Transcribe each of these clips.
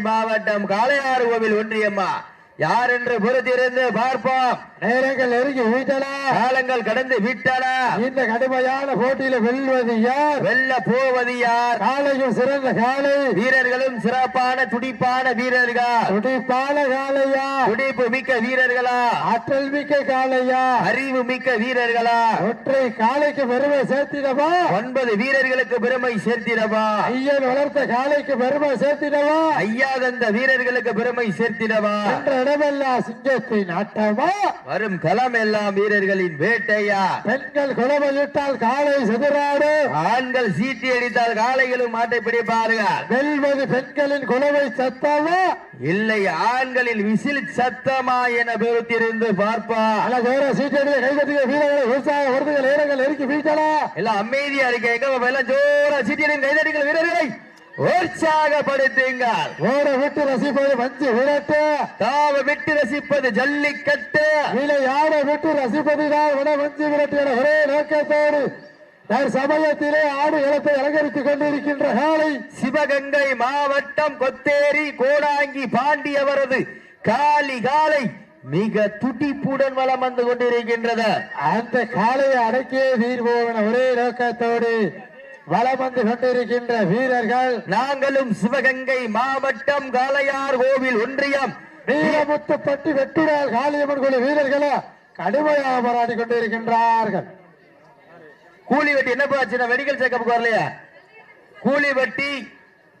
மாவட்டம் காளையாறு கோவில் ஒன்றியம்மா. யார் என்று பொறுத்திருந்து பார்ப்போம். நேரங்கள் நெருங்கி விட்டன காலங்கள் கடந்து விட்டன. இந்த கடுமையான போட்டியில வெல்வது யார்? வெல்ல போவது யார்? காலையும் சிறந்த காலை. வீரர்களும் சிறப்பான துடிப்பான வீரர்கள்? துடிப்பான காலையா? துடிப்பு மிக்க வீரர்களா? ஆற்றல் மிக்க காலையா? அறிவு மிக்க வீரர்களா? ஒற்றை காலைக்கு பெருமை சேர்த்திடவா? ஒன்பது வீரர்களுக்கு பெருமை சேர்த்திடவா? ஐயன் வளர்த்த காலைக்கு பெருமை சேர்த்திடவா? ஐயா தந்த வீரர்களுக்கு பெருமை சேர்த்திடவா? என்ற இடமெல்லாம் சிங்கத்தின் ஆட்டமா? வரும் களம் எல்லாம் வீரர்களின் வேட்டையா? பெண்கள் குலமையிட்டால் காலை செதுராடு ஆண்கள் சீட்டி அடித்தால் காளைகளும் மாட்டை பிடிப்பார்கள். வெல்வது பெண்களின் குலவை சத்தமா? இல்லை ஆண்களின் விசில் சத்தமா என பொறுத்திருந்து பார்ப்பா. சீட்டடிய கைகட்டிய வீரர்களை உற்சாக வருதுகள் நேரங்கள் நெருங்கி வீட்டனா எல்லாம் அமைதியா இருக்க எங்க எல்லாம் ஜோரா சீட்டியின் கைதடிகள் வீரர்களை. உற்சாகப்படுத்துங்கள். ஓட விட்டு ரசிப்பது மஞ்சு விரட்டு. தாவ விட்டு ரசிப்பது ஜல்லிக்கட்டு. விளையாட விட்டு ரசிப்பதுதான் உட மஞ்சு விரட்டு என ஒரே நோக்கத்தோடு சமயத்திலே ஆடு இலத்தை அலங்கரித்துக் கொண்டிருக்கின்ற காலை சிவகங்கை மாவட்டம் கொத்தேரி கோடாங்கி பாண்டியவரது காலி காலை மிக துடிப்புடன் வலம் வந்து கொண்டிருக்கின்றது. அந்த காலையை அடக்கியே தீர்வோம் ஒரே நோக்கத்தோடு வலம் வந்து கொண்டிருக்கின்ற வீரர்கள் நாங்களும் சிவகங்கை மாவட்டம் காளையார் கோவில் ஒன்றியம். வீரமுத்துப்பட்டி வெட்டுடால் காளியம்மன் குழு வீரர்களா கடுமையாக போராடி கொண்டிருக்கின்றார்கள். கூலி வெட்டி என்ன போச்சுன்னா மெடிக்கல் செக்கப்புக்கு வரலையா? கூலி வெட்டி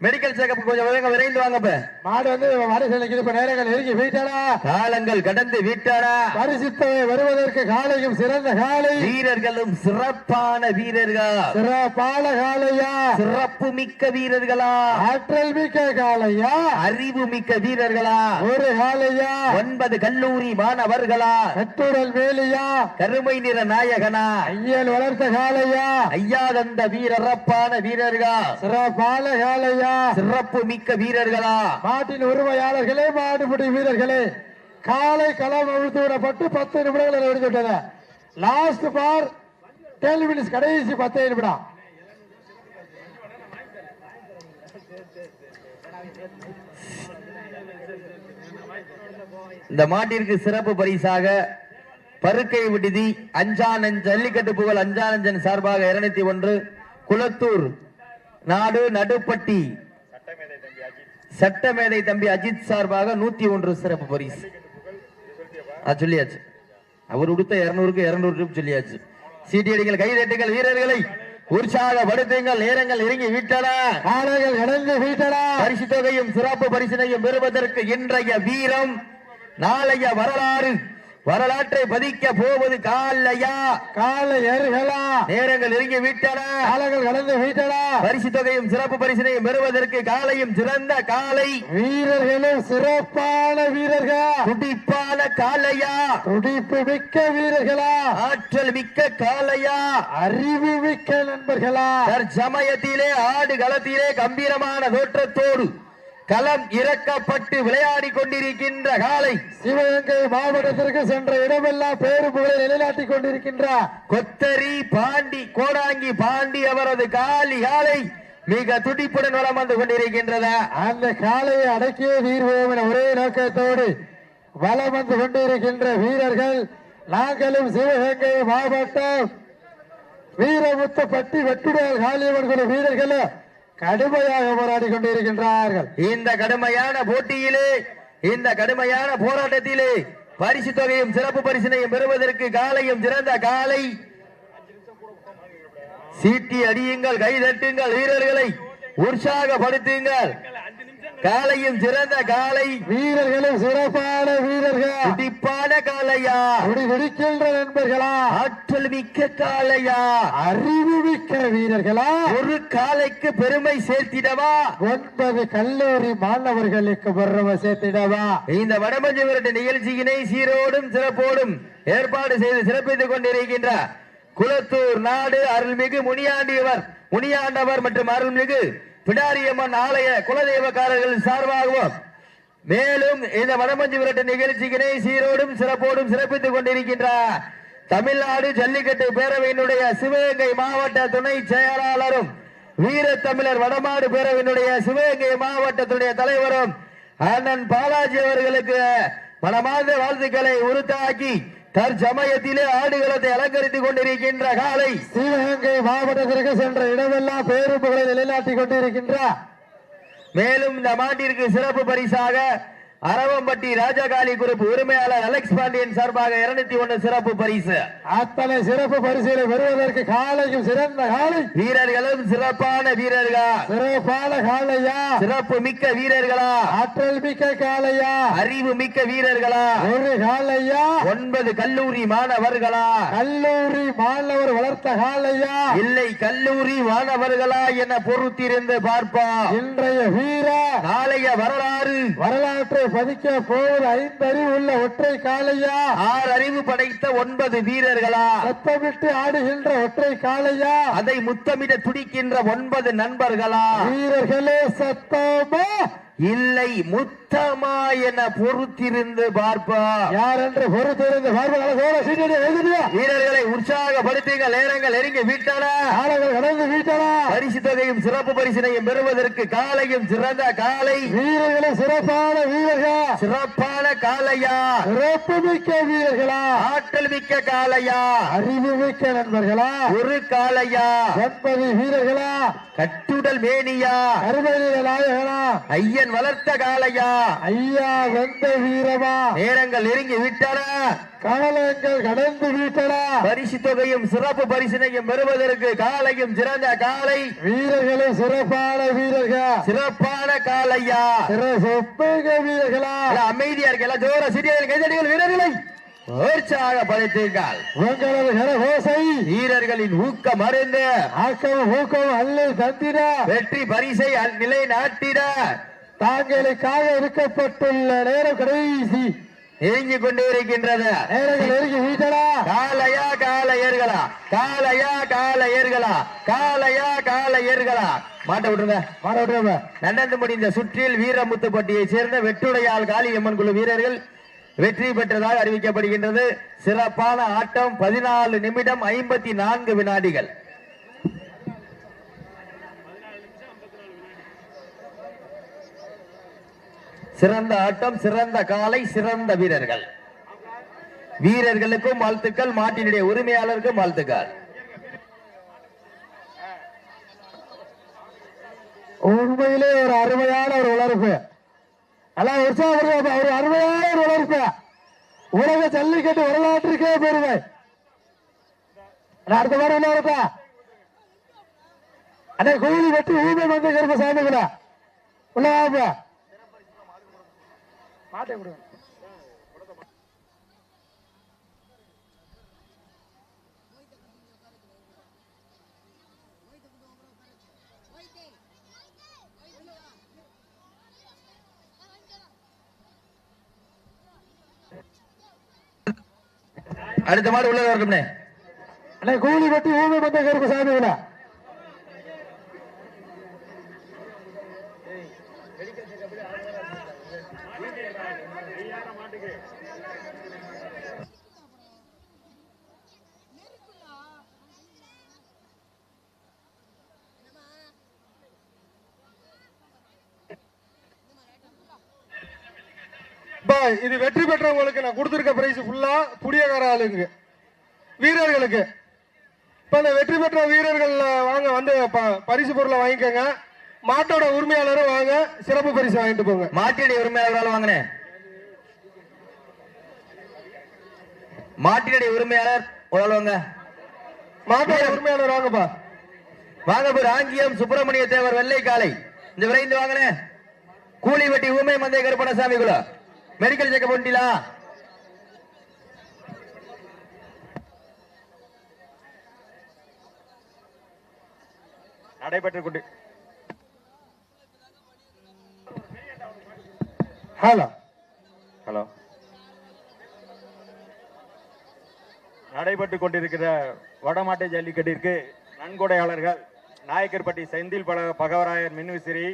மெடிக்கல் செக்கப் கொஞ்சம் விரைங்க விரைந்து வாங்க இப்ப மாடு வந்து வரிசைக்கு இப்ப நேரங்கள் நெருங்கி வீட்டனா காலங்கள் கடந்து விட்டன பரிசுத்தவை வருவதற்கு காலையும் சிறந்த காலை. வீரர்களும் சிறப்பான வீரர்கள். சிறப்பான காலையா? சிறப்பு மிக்க வீரர்களா? ஆற்றல் மிக்க காலையா? அறிவு மிக்க வீரர்களா? ஒரு காலையா? ஒன்பது கல்லூரி மாணவர்களா? கட்டுடல் வேலியா? கருமை நிற நாயகனா? ஐயல் வளர்த்த காலையா? ஐயா தந்த வீரரப்பான வீரர்கள். சிறப்பான காலையா? சிறப்பு மிக்க வீரர்களா? மாட்டின் உரிமையாளர்களே மாடுபிடி வீரர்களே காலை களம் அழுத்து விடப்பட்டு பத்து நிமிடங்கள் எடுத்துவிட்டது லாஸ்ட் பார் டென் மினிட்ஸ் கடைசி பத்து நிமிடம். இந்த மாட்டிற்கு சிறப்பு பரிசாக பருக்கை விடுதி அஞ்சானன் ஜல்லிக்கட்டு புகழ் அஞ்சானஞ்சன் சார்பாக இருநூத்தி ஒன்று குளத்தூர் நாடு நடுப்பட்டி. சட்டமேதை தம்பி அஜித். சார்பாக நூத்தி ஒன்று சிறப்பு பரிசு சொல்லியாச்சு. அவர் உடுத்த இருநூறுக்கு இருநூறு சொல்லியாச்சு. சீட்டியடிகள் கைதட்டுங்கள் வீரர்களை உற்சாகப்படுத்துங்கள். நேரங்கள் நெருங்கி விட்டன. காலைகள் கடந்து வீட்டடா பரிசு தொகையும் சிறப்பு பரிசினையும் பெறுவதற்கு இன்றைய வீரம் நாளைய வரலாறு. வரலாற்றை பதிக்க போவது காலையா? காலை ஏறுகளா? நேரங்கள் நெருங்கி விட்டன. காலைகள் கடந்து வீட்டடா பரிசு தொகையும் சிறப்பு பரிசினையும் பெறுவதற்கு காலையும் சிறந்த காலை. வீரர்களும் சிறப்பான வீரர்கள். துடிப்பான காலையா? துடிப்பு மிக்க வீரர்களா? ஆற்றல் மிக்க காலையா? அறிவு மிக்க நண்பர்களா? தற்சமயத்திலே ஆடு களத்திலே கம்பீரமான தோற்றத்தோடு களம் இறக்கப்பட்டு விளையாடி கொண்டிருக்கின்ற காலை. சிவகங்கை மாவட்டத்திற்கு சென்ற இடமெல்லாம் பேரு புகழை நிலைநாட்டிக் கொண்டிருக்கின்ற கொத்தரி பாண்டி கோடாங்கி பாண்டி அவரது காலி காலை மிக துடிப்புடன் வலம் வந்து கொண்டிருக்கின்றதா அந்த காலையை அடக்கிய தீர்வோம் என ஒரே நோக்கத்தோடு வலம் வந்து கொண்டிருக்கின்ற வீரர்கள் நாங்களும் சிவகங்கை மாவட்டம் வீரமுத்தப்பட்டி வெட்டுடல் காளியம்மன் வீரர்கள் கடுமையாக போராடி கொண்டிருக்கின்றார்கள். இந்த கடுமையான போட்டியிலே இந்த கடுமையான போராட்டத்திலே பரிசு தொகையும் சிறப்பு பரிசினையும் பெறுவதற்கு காலையும் சிறந்த காலை சீட்டி அடியுங்கள் கைதட்டுங்கள் வீரர்களை உற்சாகப்படுத்துங்கள். காலையும் சிறந்த காலை. வீரர்களும் சிறப்பான வீரர்கள். துடிப்பான காலையா. அப்படி வெடிக்கின்ற நண்பர்களா. ஆற்றல் மிக்க காலையா. அறிவு மிக்க வீரர்களா. ஒரு காலைக்கு பெருமை சேர்த்திடவா. ஒன்பது கல்லூரி மாணவர்களுக்கு பெருமை சேர்த்திடவா. இந்த வடமஞ்சு விரட்டு நிகழ்ச்சியினை சீரோடும் சிறப்போடும் ஏற்பாடு செய்து சிறப்பித்துக் கொண்டிருக்கின்ற குளத்தூர் நாடு அருள்மிகு முனியாண்டியவர் முனியாண்டவர் மற்றும் அருள்மிகு பிடாரியம்மன் ஆலய குலதெய்வக்காரர்கள் சார்பாகவும் மேலும் இந்த வடமஞ்சு விரட்டு நிகழ்ச்சியினை சீரோடும் சிறப்போடும் சிறப்பித்துக் கொண்டிருக்கின்ற தமிழ்நாடு ஜல்லிக்கட்டு பேரவையினுடைய சிவகங்கை மாவட்ட துணை செயலாளரும் வீர தமிழர் வடமாடு பேரவையினுடைய சிவகங்கை மாவட்டத்துடைய தலைவரும் அண்ணன் பாலாஜி அவர்களுக்கு மனமார்ந்த வாழ்த்துக்களை உறுத்தாக்கி தற்சமயத்திலே ஆடுகளத்தை அலங்கரித்துக் கொண்டிருக்கின்ற காலை. சிவகங்கை மாவட்டத்திற்கு சென்ற இடமெல்லாம் பேருப்புகளை நிலைநாட்டிக் கொண்டிருக்கின்ற மேலும் இந்த மாட்டிற்கு சிறப்பு பரிசாக அரவம்பட்டி ராஜகாளி குரூப் உரிமையாளர் அலெக்ஸ் பாண்டியன் சார்பாக இருநூத்தி ஒன்னு சிறப்பு பரிசு. அத்தனை சிறப்பு பரிசுகளை பெறுவதற்கு காலையும் சிறந்த காலை. வீரர்களும் சிறப்பான வீரர்களா? சிறப்பான காலையா? சிறப்பு மிக்க வீரர்களா? ஆற்றல் மிக்க காலையா? அறிவு மிக்க வீரர்களா? ஒரு காலையா? ஒன்பது கல்லூரி மாணவர்களா? கல்லூரி மாணவர் வளர்த்த காலையா? இல்லை கல்லூரி மாணவர்களா என பொறுத்திருந்து பார்ப்போம். இன்றைய வீர நாளைய வரலாறு. வரலாற்றை பதிக்க போவது ஐந்தறிவு உள்ள ஒற்றை காலையா ஆறு அறிவு படைத்த ஒன்பது வீரர்களா? சத்தமிட்டு ஆடுகின்ற ஒற்றை காலையா அதை முத்தமிட துடிக்கின்ற ஒன்பது நண்பர்களா? வீரர்களே சத்தமா? இல்லை முத்தமா என பொறுத்திருந்து பார்ப்போம் யார் என்று பொறுத்திருந்து வீரர்களை உற்சாகப்படுத்துங்கள் நேரங்கள் நெருங்கி விட்டன கடந்து வீட்டனா பரிசு தொகையும் சிறப்பு பரிசினையும் பெறுவதற்கு காலையும் சிறந்த காலை. வீரர்களே சிறப்பான வீரர்கள்? சிறப்பான காலையா? சிறப்பு மிக்க வீரர்களா? ஆற்றல் மிக்க காலையா? அறிவு மிக்க நண்பர்களா? ஒரு காலையா? ஒன்பது வீரர்களா? கட்டுடல் மேனியா? கருமையில நாயகனா? ஐயன் வளர்த்த காலையா ஐயா வெந்த வீரமா? நேரங்கள் நெருங்கி விட்டன. காலங்கள் கடந்து வீட்டனா. பரிசு தொகையும் சிறப்பு பரிசினையும் பெறுவதற்கு காலையும் சிறந்த காலை வீரர்களே சிறப்பான வீரர்கள். சிறப்பான காலையா சிற சொப்பக வீரர்களா. அமைதியா இருக்கு எல்லாம் ஜோர சிறியர்கள் கைதடிகள் வீரர்களை. உற்சாகப்படுத்துங்கள் உங்களது கரகோசை. வீரர்களின் ஊக்கம் அறிந்து ஆக்கம் ஊக்கம் அல்லை தந்திட. வெற்றி பரிசை அல்- நிலை நாட்டிட. தாங்களுக்காக இருக்கப்பட்டுள்ள நேரம் கடைசி. நெருங்கி கொண்டு இருக்கின்றது நேரங்கள் நெருங்கி வீட்டனா காலையா காலையா காலையர்களா? காலையா காலையர்களா? மாட்ட விட்டுருங்க. மாறவிட்டு நடந்து முடிந்த சுற்றில் வீரமுத்துப்பட்டியை சேர்ந்த வெட்டுடையால் காளியம்மன் குழு வீரர்கள் வெற்றி பெற்றதாக அறிவிக்கப்படுகின்றது. சிறப்பான ஆட்டம் பதினாலு நிமிடம் ஐம்பத்தி நான்கு வினாடிகள். சிறந்த ஆட்டம் சிறந்த காலை சிறந்த வீரர்கள். வீரர்களுக்கும் வாழ்த்துக்கள் மாட்டினுடைய உரிமையாளருக்கும் வாழ்த்துக்கள். உண்மையிலே ஒரு அருமையான ஒரு உணர்வு அதான் உற்சாகம் ஒரு அருமையான ஒரு உணர்வு உலக ஜல்லிக்கட்டு வரலாற்றுக்கே பெருமை. அடுத்த வாரம் என்ன இருக்கா அண்ணே கோயில் வெட்டி ஊமை வந்து கருப்ப சாமி கூட உள்ள மாட்டை கொடுங்க அடுத்த மாடு உள்ள அண்ணே கூலி வெட்டி ஊமை வந்து கருப்ப சாமி கூட இது வெற்றி பெற்றவங்களுக்கு நான் கொடுத்திருக்க பிரைஸ் ஃபுல்லா புடியகார ஆளுங்க வீரர்களுக்கு. இப்ப இந்த வெற்றி பெற்ற வீரர்கள் வாங்க வந்து பரிசு பொருளை வாங்கிக்கோங்க. மாட்டோட உரிமையாளரும் வாங்க சிறப்பு பரிசு வாங்கிட்டு போங்க. மாட்டினுடைய உரிமையாளர்கள் வாங்கினேன். மாட்டினுடைய உரிமையாளர் ஒரு ஆள் வாங்க. மாட்டோட உரிமையாளர் வாங்கப்பா. வாங்க பேர் ஆங்கியம் சுப்பிரமணிய தேவர் வெள்ளை காலை இந்த விரைந்து வாங்கினே கூலி வெட்டி ஊமை மந்தை கருப்பணசாமி குல. மெடிக்கல் செக்கப் பண்ணிட்டீங்களா நடைபெற்றுக் கொண்டு ஹலோ ஹலோ நடைபெற்றுக் கொண்டிருக்கிற வடமாட்டை ஜல்லிக்கட்டிற்கு நன்கொடையாளர்கள் நாயக்கர்பட்டி செந்தில் பல பகவராயர் மின்விசிறி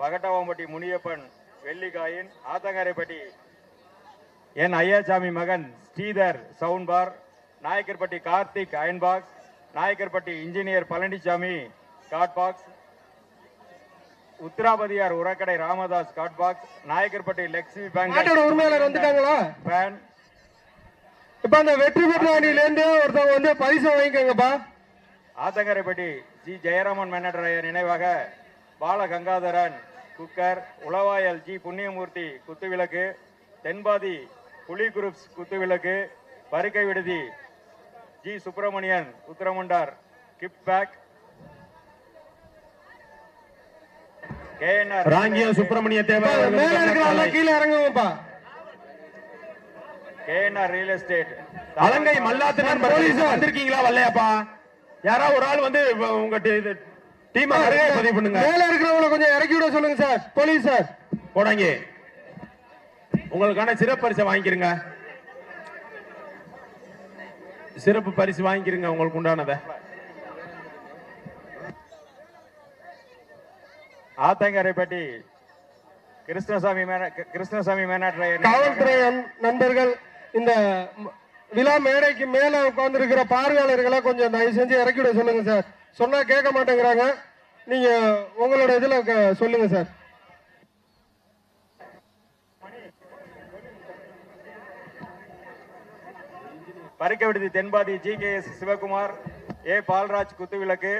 பகட்டவாம்பட்டி முனியப்பன் வெள்ளிக்காயின் ஆத்தங்கரைப்பட்டி என் ஐயாசாமி மகன் Sridhar sound bar Nayakkarpatti Karthik iron box Nayakkarpatti engineer Palanisamy hot box Uthirapathiyar உரக்கடை Ramadas hot box Nayakkarpatti Lakshmi bank உரிமையாளர் வந்துட்டாங்களா? பேன். இப்ப அந்த வெற்றி பெற்ற அணியில இருந்து ஒருத்தவங்க வந்து பரிசு வாங்கிக்கோங்கப்பா. ஆத்தங்கரைப்பட்டி ஜி ஜெயராமன் மேனடரையர் நினைவாக பால கங்காதரன் குக்கர் உளவாயல் ஜி. புண்ணியமூர்த்தி குத்துவிளக்கு தென்பாதி புலி குரூப்ஸ் குத்துவிளக்கு Parukkai Viduthi G. Subramanian Utharamundar gift bag. KNR Rangiyam Subramaniya Thevar. கீழே இறங்குங்கப்பா. KNR real estate Alangai Mallathu நண்பர்கள் வந்திருக்கீங்களா வரலையாப்பா யாரா ஒரு ஆள் வந்து உங்க டீம் பதிவு பண்ணுங்க. மேல இருக்கிறவங்களை கொஞ்சம் இறக்கி விட சொல்லுங்க சார் போலீஸ் சார். போடாங்க. உங்களுக்கான சிறப்பு பரிசை வாங்கிக்கிறங்க சிறப்பு பரிசு வாங்கிக்கிறங்க உங்களுக்கு உண்டானதை. ஆத்தங்கரைப்பட்டி கிருஷ்ணசாமி மேன கிருஷ்ணசாமி மேனாட்ரையர் காவல்துறை நண்- நண்பர்கள் இந்த விழா மேடைக்கு மேல உட்கார்ந்து இருக்கிற பார்வையாளர்களை கொஞ்சம் தயவு செஞ்சு இறக்கி விட சொல்லுங்க சார். சொன்னா கேட்க மாட்டேங்கிறாங்க. நீங்க உங்களோட இதுல க- சொல்லுங்க sir. Parukka Viduthi Thenpathi G K S Sivakumar A Palraj குத்துவிளக்கு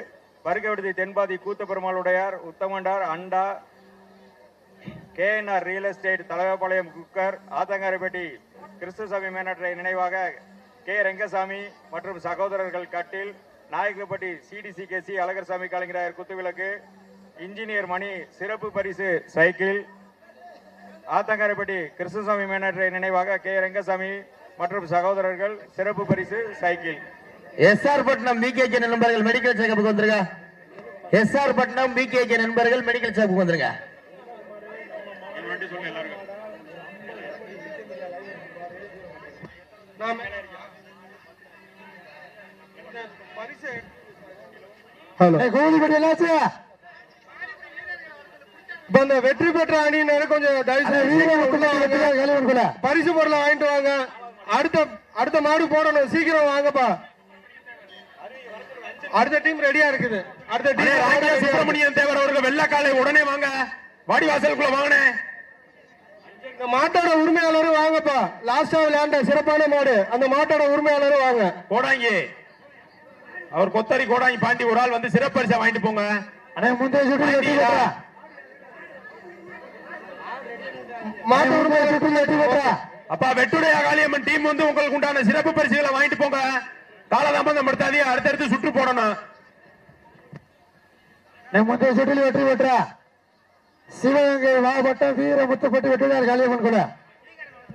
பருக்க விடுதி தென்பாதி கூத்த பெருமாளுடையார் உத்தமண்டார் அண்டா KNR real estate Thalaivapalayam cooker Athangarapatti Krishnasamy மேனாற்றை நினைவாக கே ரெங்கசாமி மற்றும் சகோதரர்கள் கட்டில் நாயக்கப்பட்டி சிடிசிகேசி அழகர்சாமி கலைஞராயர் குத்துவிளக்கு இன்ஜினியர் மணி சிறப்பு பரிசு சைக்கிள் ஆத்தங்காரைப்பட்டி கிருஷ்ணசாமி மேனாற்றை நினைவாக கே ரெங்கசாமி மற்றும் சகோதரர்கள் சிறப்பு பரிசு சைக்கிள். எஸ்ஆர் பட்னம் பிகேஜி நண்பர்கள் மெடிக்கல் செக்கப்புக்கு வந்துருங்க. எஸ்ஆர் பட்னம் பிகேஜி நண்பர்கள் மெடிக்கல் செக்கப்புக்கு வந்துருங்க. வெற்றி பெற்ற அணியினர் கொஞ்சம் தயவு செய்து பரிசு பொருளை வாங்கிட்டு வாங்க. அடுத்த அடுத்த மாடு போடணும். சீக்கிரம் வாங்கப்பா. அடுத்த டீம் ரெடியா இருக்குது. அடுத்த டீம் சுப்பிரமணியன் தேவர் அவர்கள் வெள்ளக்காலை உடனே வாங்க. வாடிவாசலுக்குள்ள வாங்கினேன் இந்த மாட்டோட உரிமையாளரும் வாங்கப்பா. லாஸ்டா விளையாண்ட சிறப்பான மாடு. அந்த மாட்டோட உரிமையாளரும் வாங்க. கோடாங்கி. அவர் கொத்தரி கோடாங்கி பாண்டி ஒரு ஆள் வந்து சிறப்பு பரிசை வாங்கிட்டு போங்க. அண்ணே முந்தைய சுற்று மாட்டு உரிமையாளர் சுற்று அப்பா வெட்டுடைய காளியம்மன் டீம் வந்து உங்களுக்கு உண்டான சிறப்பு பரிசுகளை வாங்கிட்டு போங்க. காலதாமதம் படுத்தாதீங்க அடுத்தடுத்து சுற்று போடணும். அண்ணே, முந்தைய சுற்றில் வெற்றி பெற்றா சிவகங்கை மாவட்டம் வீரமுத்துப்பட்டி வெற்றியார் காளியம்மன் கூட.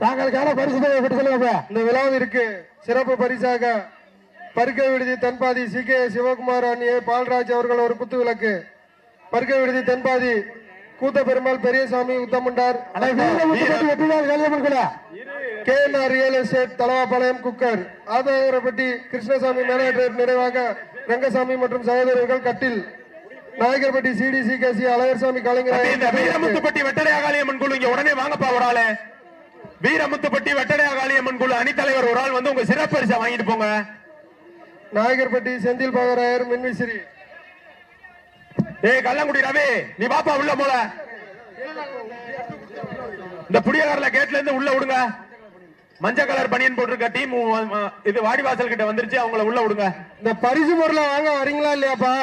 தாங்களுக்கான பரிசு தொகையை பெற்று சொல்லுங்க இந்த விழாவிற்கு சிறப்பு பரிசாக பருக்க விடுதி தென்பாதி சி கே சிவகுமார் அண்ணியே பால்ராஜ் அவர்கள் ஒரு குத்து விளக்கு. பருக்க விடுதி தென்பாதி கூத்த பெருமாள் பெரியசாமி உத்தமண்டார் காளியம்மன் கூட KNR real estate Thalavapalayam cooker Atharapatti Krishnasamy manager நிறைவாக ரங்கசாமி மற்றும் சகோதரர்கள் கட்டில். நாயகர்பட்டி சிடிசி கேசி அழகர்சாமி கலைஞர் வீரமுத்துப்பட்டி வெட்டடை காளியம்மன் குழு இங்க உடனே வாங்கப்பா ஒரு ஆளு. வீரமுத்துப்பட்டி வெட்டடை காளியம்மன் குழு அணித்தலைவர் ஒரு ஆள் வந்து உங்க சிறப்பு பரிசை வாங்கிட்டு போங்க. நாயகர்பட்டி செந்தில் பகராயர் மின்விசிறி. ஏய் கள்ளங்குடி ரவி நீ பாப்பா உள்ள போல. இந்த புடியகரில் கேட்ல இருந்து உள்ள விடுங்க. மஞ்சள் கலர் பனியன் போட்டிருக்க டீம் இது வாடிவாசல் கிட்ட வந்துருச்சு அவங்கள உள்ள விடுங்க. இந்த பரிசு பொருளை வாங்க வரீங்களா இல்லையாப்பா?